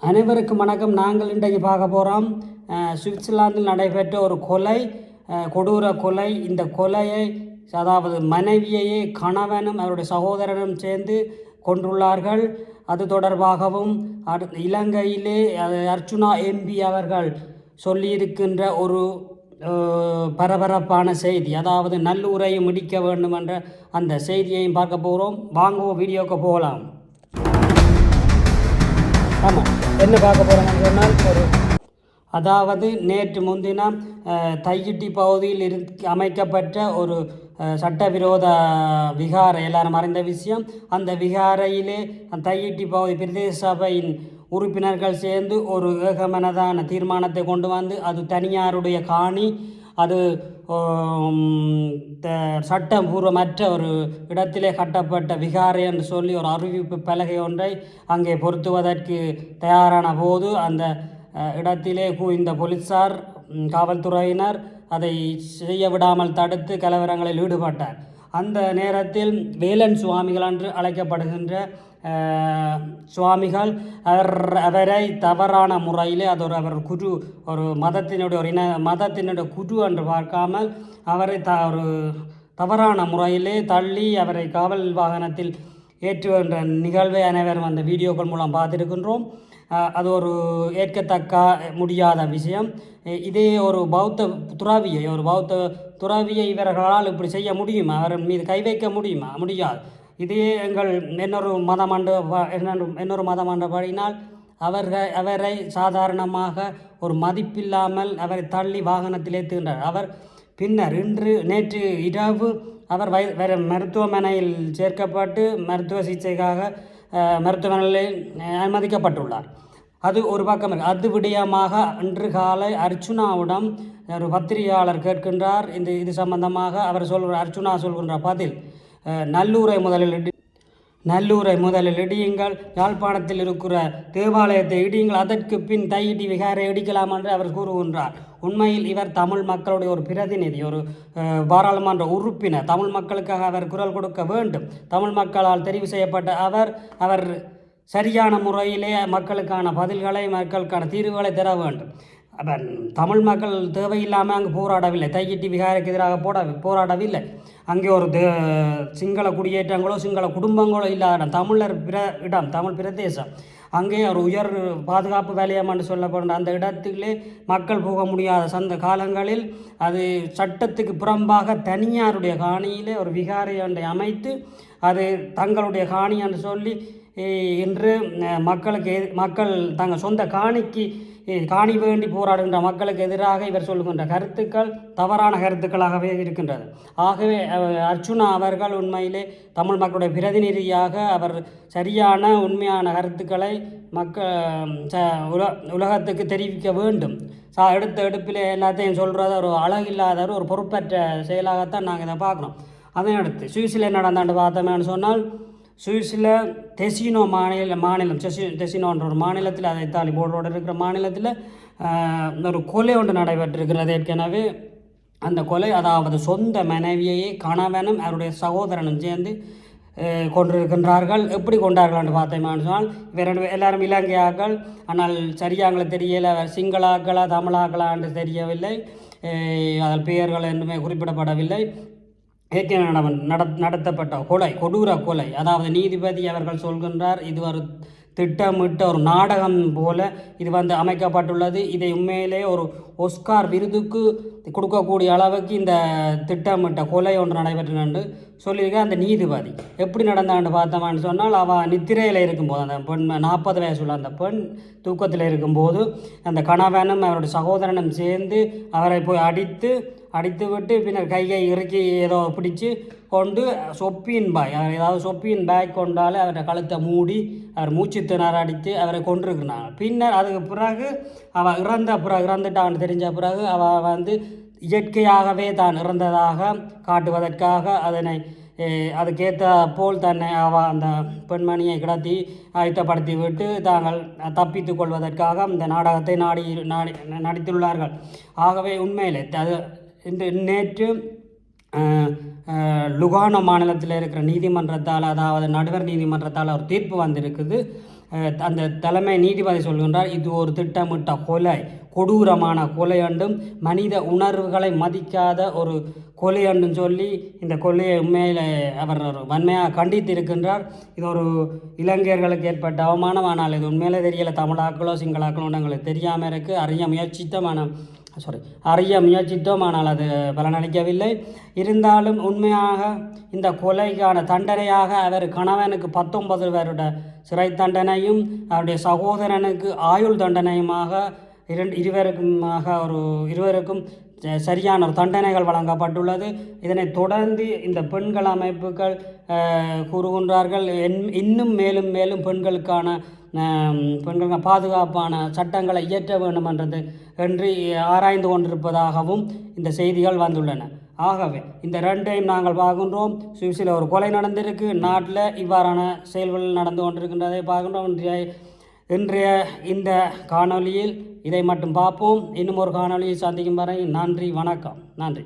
அனைவருக்கும் வணக்கம். நாங்கள் இன்றைக்கு பார்க்க போகிறோம் சுவிட்சர்லாந்தில் நடைபெற்ற ஒரு கொலை கொடூர கொலை. இந்த கொலையை அதாவது மனைவியையே கணவனும் அவருடைய சகோதரனும் சேர்ந்து கொண்டுள்ளார்கள் அது தொடர்பாகவும் அடு- இலங்கையிலே அது அர்ச்சுனா எம்பி அவர்கள் சொல்லியிருக்கின்ற ஒரு பரபரப்பான செய்தி. அதாவது நல்லுரையை முடிக்க வேண்டும் என்ற அந்த செய்தியையும் பார்க்க போகிறோம் வாங்குவோம் வீடியோக்கு போகலாம். ஆமாம் என்ன பார்க்க போகிறோம்னு சொன்னால் ஒரு அதாவது நேற்று முன்தினம் தையிட்டி பகுதியில் இரு அமைக்கப்பட்ட ஒரு சட்டவிரோத விகாரை எல்லாரும் அறிந்த விஷயம். அந்த விகாரையிலே தையிட்டி பகுதி பிரதேச சபையின் உறுப்பினர்கள் சேர்ந்து ஒரு ஏகமனதான தீர்மானத்தை கொண்டு வந்து அது தனியாருடைய காணி அது சட்டபூர்வமற்ற ஒரு இடத்திலே கட்டப்பட்ட விகாரை என்று சொல்லி ஒரு அறிவிப்பு பலகை ஒன்றை அங்கே பொருத்துவதற்கு தயாரான போது அந்த இடத்திலே குவிந்த போலீசார் காவல்துறையினர் அதை செய்ய விடாமல் தடுத்து கலவரங்களில் ஈடுபட்டார். அந்த நேரத்தில் வேலன் சுவாமிகள் என்று அழைக்கப்படுகின்ற சுவாமிகள் அவர் அவரை தவறான முறையிலே அது ஒரு அவர் குரு ஒரு மதத்தினுடைய ஒரு இன மதத்தினுடைய குரு என்று பார்க்காமல் அவரை த ஒரு தவறான முறையிலே தள்ளி அவரை காவல் வாகனத்தில் ஏற்றுகின்ற நிகழ்வை அனைவரும் அந்த வீடியோக்கள் மூலம் பார்த்திருக்கின்றோம். அது ஒரு ஏற்கத்தக்க முடியாத விஷயம். இதே ஒரு பௌத்த துறவியை ஒரு பௌத்த துறவியை இவர்களால் இப்படி செய்ய முடியுமா? அவர் மீது கை வைக்க முடியுமா? முடியாது. இதே எங்கள் இன்னொரு மதமண்ட இன்னொரு மதமண்டபடினால் அவர்கள் அவரை சாதாரணமாக ஒரு மதிப்பில்லாமல் அவரை தள்ளி வாகனத்தில் ஏற்றுகின்றார் அவர் பின்னர் இன்று நேற்று இரவு அவர் வை வேறு மருத்துவமனையில் சேர்க்கப்பட்டு மருத்துவ சிகிச்சைக்காக மருத்துவமனையில் அனுமதிக்கப்பட்டுள்ளார். அது ஒரு பக்கம் இருக்கு. அது விடயமாக அன்று காலை அர்ச்சுனாவிடம் ஒரு பத்திரிகையாளர் கேட்கின்றார். இந்த இது சம்பந்தமாக அவர் சொல்கிற அர்ச்சுனா சொல்கின்ற பதில் நல்லூரை முதலில் இடி நல்லூரை முதலில் இடியுங்கள். யாழ்ப்பாணத்தில் இருக்கிற தேவாலயத்தை இடியுங்கள். அதற்கு பின் தையிட்டி விகாரை இடிக்கலாம் என்று அவர் கூறுகின்றார். உண்மையில் இவர் தமிழ் மக்களுடைய ஒரு பிரதிநிதி ஒரு பாராளுமன்ற உறுப்பினர். தமிழ் மக்களுக்காக அவர் குரல் கொடுக்க வேண்டும். தமிழ் மக்களால் தெரிவு செய்யப்பட்ட அவர் அவர் சரியான முறையிலே மக்களுக்கான பதில்களை மக்களுக்கான தீர்வுகளை தர வேண்டும். அப்போ தமிழ் மக்கள் தேவையில்லாமல் அங்கு போராடவில்லை. தையிட்டி விகாரைக்கு எதிராக போட போராடவில்லை. அங்கே ஒரு தே சிங்கள குடியேற்றங்களோ சிங்கள குடும்பங்களோ இல்லாத இடம் தமிழர் பிற இடம் தமிழ் பிரதேசம். அங்கேயும் ஒரு உயர் பாதுகாப்பு வலயம் என்று சொல்லப்படுற அந்த இடத்திலே மக்கள் போக முடியாத சந்த காலங்களில் அது சட்டத்துக்கு புறம்பாக தனியாருடைய காணியிலே ஒரு விகாரை ஒன்றை அமைத்து அது தங்களுடைய காணி என்று சொல்லி இன்று மக்களுக்கு மக்கள் தங்கள் சொந்த காணிக்கு காணி வேண்டி போராடுகின்ற மக்களுக்கு எதிராக இவர் சொல்லுகின்ற கருத்துக்கள் தவறான கருத்துக்களாகவே இருக்கின்றது. ஆகவே அர்ச்சுனா அவர்கள் உண்மையிலே தமிழ் மக்களுடைய பிரதிநிதியாக அவர் சரியான உண்மையான கருத்துக்களை மக்க ச உல உலகத்துக்கு தெரிவிக்க வேண்டும். சா எடுத்த எடுப்பில் எல்லாத்தையும் சொல்கிறத ஒரு அழகில்லாத ஒரு பொறுப்பற்ற செயலாகத்தான் நாங்கள் இதை பார்க்குறோம். அதை அடுத்து சுவிஸில் நடந்தாண்டு பார்த்தோமேன்னு சொன்னால் சுவிஸில் தெசினோ மாநில மாநிலம் செசி தெசினோன்ற ஒரு மாநிலத்தில் அதை இத்தாலி போர்டோடு இருக்கிற மாநிலத்தில் ஒரு கொலை ஒன்று நடைபெற்றிருக்கிறது. ஏற்கனவே அந்த கொலை அதாவது சொந்த மனைவியையே கணவனும் அவருடைய சகோதரனும் சேர்ந்து கொண்டிருக்கின்றார்கள் எப்படி கொண்டார்கள்னு பார்த்தோம்னு சொன்னால் இவர் ரெண்டு எல்லாரும் இலங்கையாக்கள் ஆனால் சரியாங்கள தெரியல சிங்களாக்களா தமிழாக்களான்னு தெரியவில்லை. அதன் பெயர்கள் என்றுமே குறிப்பிடப்படவில்லை. ஏற்கனவே நட- நட- நடத்தப்பட்ட கொலை கொடூர கொலை. அதாவது நீதிபதி அவர்கள் சொல்கின்றார் இது ஒரு திட்டமிட்ட ஒரு நாடகம் போல இது வந்து அமைக்கப்பட்டுள்ளது. இதை உண்மையிலே ஒரு ஒஸ்கார் விருதுக்கு கொடுக்கக்கூடிய அளவுக்கு இந்த திட்டமிட்ட கொலை ஒன்று நடைபெற்றது என்று சொல்லியிருக்க அந்த நீதிபதி. எப்படி நடந்தான்னு பார்த்தவான்னு சொன்னால் அவள் நித்திரையில் இருக்கும்போது அந்த பெண் நாற்பது வயசுள்ள அந்த பெண் தூக்கத்தில் இருக்கும்போது அந்த கணவனும் அவருடைய சகோதரனும் சேர்ந்து அவரை போய் அடித்து அடித்துவிட்டு பின்னர் கையை இறுக்கி ஏதோ பிடிச்சு கொண்டு சொப்பியின் பாய் அவர் ஏதாவது சொப்பியின் பேக் கொண்டாலே அவரை கழுத்தை மூடி அவர் மூச்சு திணற அடித்து அவரை கொண்டிருக்கிறாங்க பின்னர் அதுக்கு பிறகு அவள் இறந்த பிறகு இறந்துட்டான்னு தெரிஞ்ச பிறகு அவள் வந்து இயற்கையாகவே தான் இறந்ததாக காட்டுவதற்காக அதனை அதுக்கேற்ற போல் தன்னை அவ அந்த பெண்மணியை கிடத்தி ஆயத்தப்படுத்தி விட்டு தாங்கள் தப்பித்து கொள்வதற்காக இந்த நாடகத்தை நாடி நாடி நடித்துள்ளார்கள். ஆகவே உண்மையிலே அது இன்று நேற்று லுகானோ மாநிலத்தில் இருக்கிற நீதிமன்றத்தால் அதாவது நடுவர் நீதிமன்றத்தால் ஒரு தீர்ப்பு வந்திருக்குது. அந்த தலைமை நீதிபதி சொல்கின்றார் இது ஒரு திட்டமிட்ட கொலை கொடூரமான கொலை என்றும் மனித உணர்வுகளை மதிக்காத ஒரு கொலை என்றும் சொல்லி இந்த கொலையை உண்மையில் அவர் ஒரு வன்மையாக கண்டித்திருக்கின்றார். இது ஒரு இலங்கையர்களுக்கு ஏற்பட்ட அவமானம் ஆனால் இது உண்மையிலே தெரியலை தமிழாக்களோ சிங்களாக்களோ எங்களுக்கு தெரியாமல் இருக்குது அறிய முயற்சித்தமான சாரி அறிய முயற்சித்தோம் ஆனால் அது பலனளிக்கவில்லை. இருந்தாலும் உண்மையாக இந்த கொலைக்கான தண்டனையாக அவர் கணவனுக்கு பத்தொன்பது பேருட சிறை தண்டனையும் அவருடைய சகோதரனுக்கு ஆயுள் தண்டனையுமாக இரண்டு இருவருக்குமாக ஒரு இருவருக்கும் ச- சரியான ஒரு தண்டனைகள் வழங்கப்பட்டுள்ளது. இதனை தொடர்ந்து இந்த பெண்கள் அமைப்புகள் கூறுகின்றார்கள். இன்னும் மேலும் மேலும் பெண்களுக்கான பெண்களுக்கு பாதுகாப்பான சட்டங்களை இயற்ற வேண்டும் என்றது என்று ஆராய்ந்து கொண்டிருப்பதாகவும் இந்த செய்திகள் வந்துள்ளன. ஆகவே இந்த ரெண்டையும் நாங்கள் பார்க்கின்றோம். சுவிஸில் ஒரு கொலை நடந்திருக்கு. நாட்டில் இவ்வாறான செயல்கள் நடந்து கொண்டிருக்கின்றதை பார்க்கின்றோம். இன்றைய இன்றைய இந்த காணொளியில் இதை மட்டும் பார்ப்போம். இன்னும் ஒரு காணொளியை சந்திக்கும் வரை நன்றி வணக்கம். நன்றி.